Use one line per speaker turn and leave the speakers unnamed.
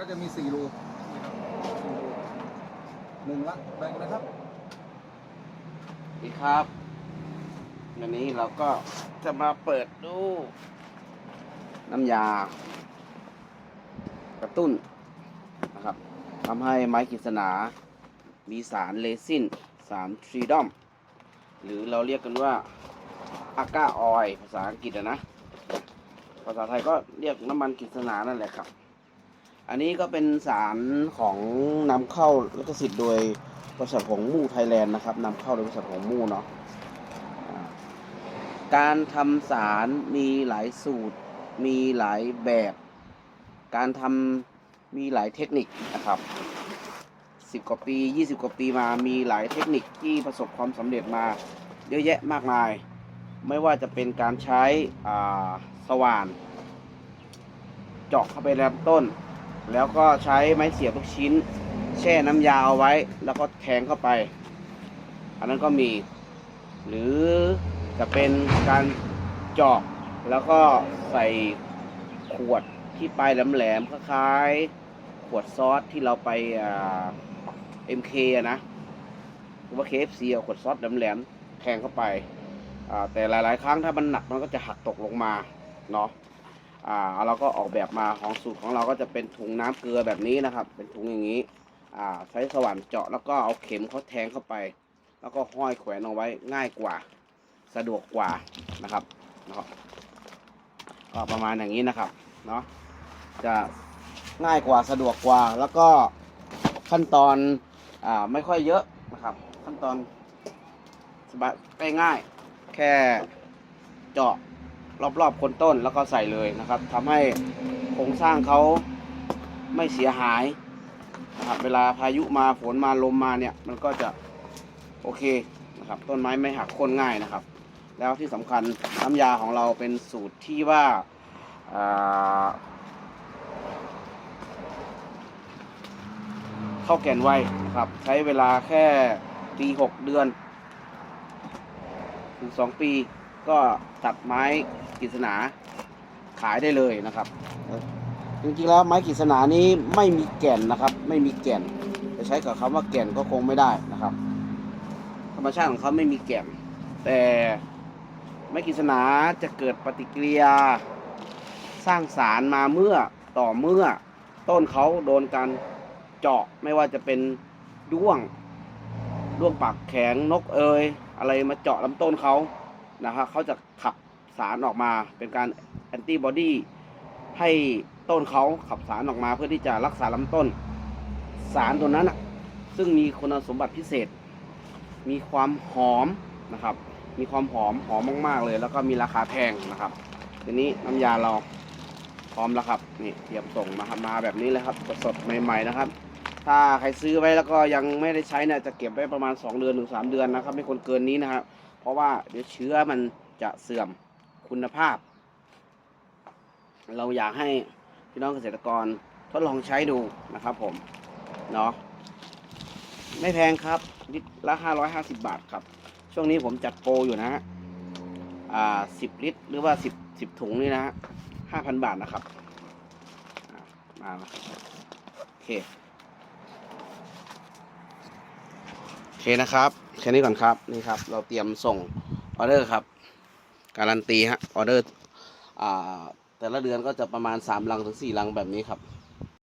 ก็จะมีสี่รูหนึ่งละแบ่งเลยครับ
สวัสดีครับ วันนี้เราก็จะมาเปิดดู น้ำยา กระตุ้นนะครับทำให้ไม้กฤษณา มีสารเลซินสารทรีดอม หรือเราเรียกกันว่าอากาออย ภาษาอังกฤษอะนะ ภาษาไทยก็เรียกน้ำมันกฤษณานั่นแหละครับ อันนี้ก็เป็นสารของนำเข้าลิขสิทธิ์โดยบริษัทหงมู่ไทยแลนด์นะครับนำเข้าโดยบริษัทหงมู่เนาะการทำสารมีหลายสูตร มีหลายแบบ การทำมีหลายเทคนิคนะครับสิบกว่าปี20กว่าปีมามีหลายเทคนิคที่ประสบความสำเร็จมาเยอะแยะมากมาย ไม่ว่าจะเป็นการใช้สว่าน เจาะเข้าไปในลำต้น แล้วก็ใช้ไม้เสียบทุกชิ้น แช่น้ำยาเอาไว้ แล้วก็แทงเข้าไป อันนั้นก็มี หรือจะเป็นการเจาะแล้วก็ใส่ขวดที่ปลายแหลมๆคล้ายๆขวดซอสที่เราไปเอ่า MK อะนะหรือว่า KFC เอาขวดซอสแหลมๆแทงเข้าไปแต่หลายๆ ครั้งถ้ามันหนักมันก็จะหักตกลงมาเนาะ อ่าเราก็ออกแบบมาของสูตรของเราก็จะเป็นถุงน้ำเกลือแบบนี้นะครับ เป็นถุงอย่างนี้อ่าใช้สว่านเจาะแล้วก็เอาเข็มเขาแทงเข้าไป แล้วก็ห้อยแขวนเอาไว้ง่ายกว่า สะดวกกว่านะครับนะครับก็ประมาณอย่างนี้นะครับเนาะจะง่ายกว่าสะดวกกว่า แล้วก็ขั้นตอนอ่าไม่ค่อยเยอะนะครับ ขั้นตอนสบายง่าย แค่เจาะ รอบๆคนต้นแล้วก็ใส่เลยนะครับทำให้โครงสร้างเขาไม่เสียหายนะครับเวลาพายุมาฝนมาลมมาเนี่ยมันก็จะโอเคนะครับ ต้นไม้ไม่หักโค่นง่ายนะครับ แล้วที่สำคัญน้ำยาของเราเป็นสูตรที่ว่าอ่าเข้าแก่นไวนะครับ ใช้เวลาแค่ปีหกเดือนถึงสองปี ก็ตัดไม้กฤษณาขายได้เลยนะครับ จริงๆแล้วไม้กฤษณานี้ไม่มีแก่นนะครับ ไม่มีแก่นจะใช้กับคำว่าแก่นก็คงไม่ได้นะครับ ธรรมชาติของเขาไม่มีแก่น แต่ไม้กฤษณาจะเกิดปฏิกิริยาสร้างสารมาเมื่อต่อเมื่อต้นเขาโดนการเจาะไม่ว่าจะเป็นด้วงด้วงปากแข็งนกเอยอะไรมาเจาะลำต้นเขา นะครับเขาจะขับสารออกมาเป็นการแอนติบอดีให้ต้นเขาขับสารออกมาเพื่อที่จะรักษาลำต้น สารตัวนั้นน่ะซึ่งมีคุณสมบัติพิเศษ มีความหอมนะครับ มีความหอมหอมมาก ๆ เลย แล้วก็มีราคาแพงนะครับทีนี้น้ำยาเราพร้อมแล้วครับนี่เตรียมส่งมาครับมาแบบนี้เลยครับสดใหม่ ๆ นะครับ ถ้าใครซื้อไว้แล้วก็ยังไม่ได้ใช้เนี่ยจะเก็บไว้ประมาณ 2 เดือนถึง3เดือนนะครับไม่ควรเกินนี้นะครับ เพราะว่าเดี๋ยวเชื้อมันจะเสื่อมคุณภาพ เราอยากให้พี่น้องเกษตรกรทดลองใช้ดูนะครับผม เนาะไม่แพงครับลิตรละ 550 บาทครับ ช่วงนี้ผมจัดโปรอยู่นะฮะอ่า10ลิตรหรือว่า 10 10 ถุงนี่นะฮะ5,000 บาทนะครับอ่ามามาโอเค โอเคนะครับ แค่นี้ก่อนครับนี่ครับ เราเตรียมส่งออเดอร์ครับ การันตีฮะออเดอร์อ่าแต่ละเดือนก็จะประมาณ3ลังถึง4ลังแบบนี้ครับ